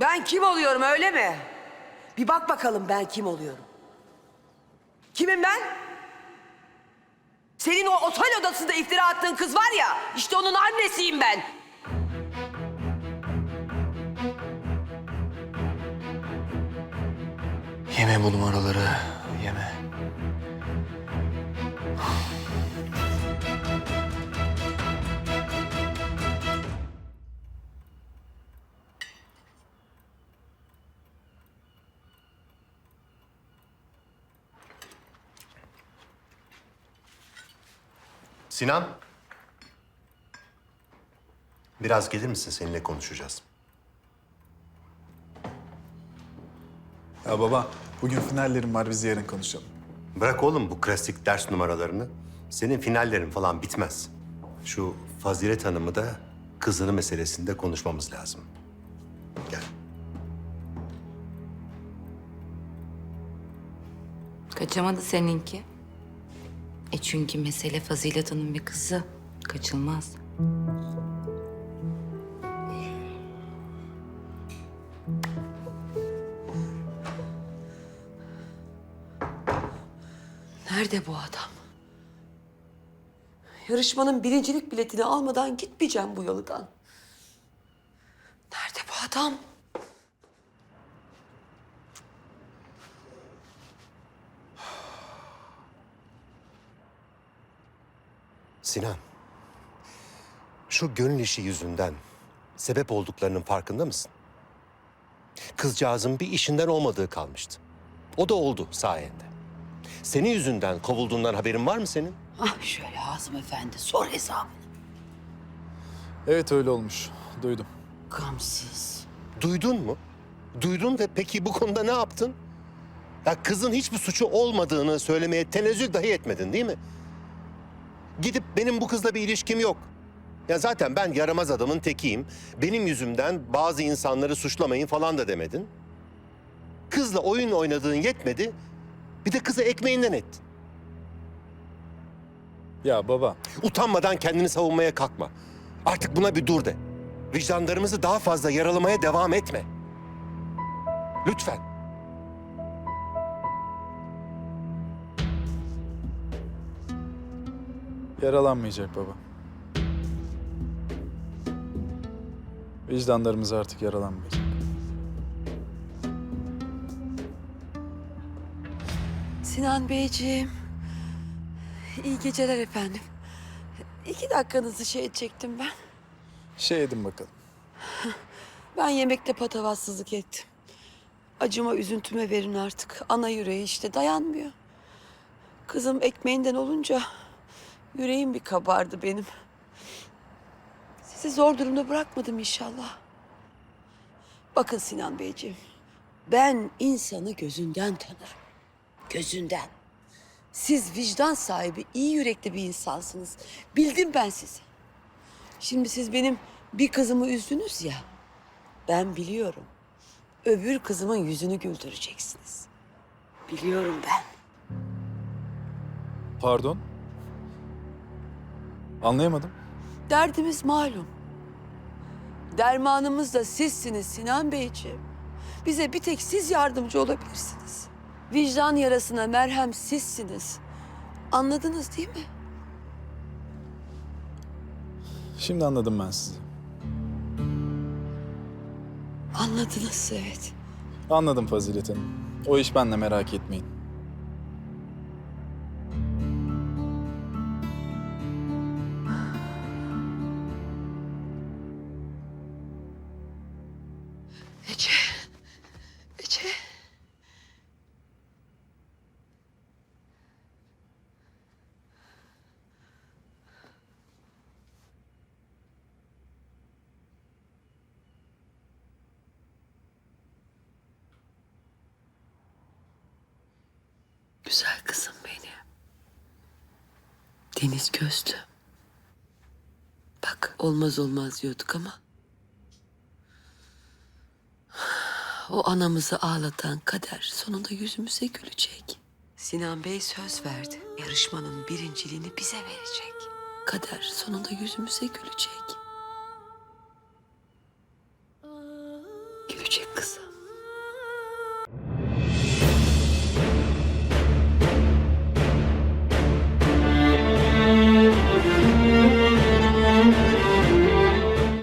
Ben kim oluyorum öyle mi? Bir bak bakalım ben kim oluyorum. Kimim ben? Senin o otel odasında iftira attığın kız var ya, işte onun annesiyim ben. Yeme bu numaraları, yeme. Sinan. Biraz gelir misin? Seninle konuşacağız. Ya baba, bugün finallerim var. Biz yarın konuşalım. Bırak oğlum bu klasik ders numaralarını. Senin finallerin falan bitmez. Şu Fazilet Hanım'ı da kızını meselesinde konuşmamız lazım. Gel. Kaçamadı seninki. E çünkü mesele Fazilet Hanım bir kızı. Kaçılmaz. Nerede bu adam? Yarışmanın birincilik biletini almadan gitmeyeceğim bu yoldan. Nerede bu adam? Sinan. Şu gönül işi yüzünden sebep olduklarının farkında mısın? Kızcağızın bir işinden olmadığı kalmıştı. O da oldu sayende. Senin yüzünden kovulduğundan haberin var mı senin? Ah şöyle Hazım Efendi sor hesabını. Evet öyle olmuş. Duydum. Gamsız. Duydun mu? Duydun ve peki bu konuda ne yaptın? Ya kızın hiçbir suçu olmadığını söylemeye tenezzül dahi etmedin değil mi? Gidip benim bu kızla bir ilişkim yok. Ya zaten ben yaramaz adamın tekiyim. Benim yüzümden bazı insanları suçlamayın falan da demedin. Kızla oyun oynadığın yetmedi. Bir de kızı ekmeğinden ettin. Ya baba, Utanmadan kendini savunmaya kalkma. Artık buna bir dur de. Vicdanlarımızı daha fazla yaralamaya devam etme. Lütfen. Yaralanmayacak baba. Vicdanlarımız artık yaralanmayacak. Sinan Beyciğim. iyi geceler efendim. İki dakikanızı şey edecektim ben. Şey edin bakalım. Ben yemekte patavatsızlık ettim. Acıma üzüntüme verin artık. Ana yüreği işte dayanmıyor. Kızım ekmeğinden olunca yüreğim bir kabardı benim. Sizi zor durumda bırakmadım inşallah. Bakın Sinan Beyciğim. Ben insanı gözünden tanırım. Gözünden. Siz vicdan sahibi, iyi yürekli bir insansınız. Bildim ben sizi. Şimdi siz benim bir kızımı üzdünüz ya. Ben biliyorum. Öbür kızımın yüzünü güldüreceksiniz. Biliyorum ben. Pardon? Anlayamadım. Derdimiz malum. Dermanımız da sizsiniz Sinan Beyciğim. Bize bir tek siz yardımcı olabilirsiniz. Vicdan yarasına merhem sizsiniz. Anladınız değil mi? Şimdi anladım ben sizi. Anladınız evet. Anladım Fazilet Hanım. O iş benle merak etmeyin. Deniz gözlü. Bak olmaz olmaz diyorduk ama O anamızı ağlatan kader sonunda yüzümüze gülecek. Sinan Bey söz verdi. Yarışmanın birinciliğini bize verecek. Kader sonunda yüzümüze. Gülecek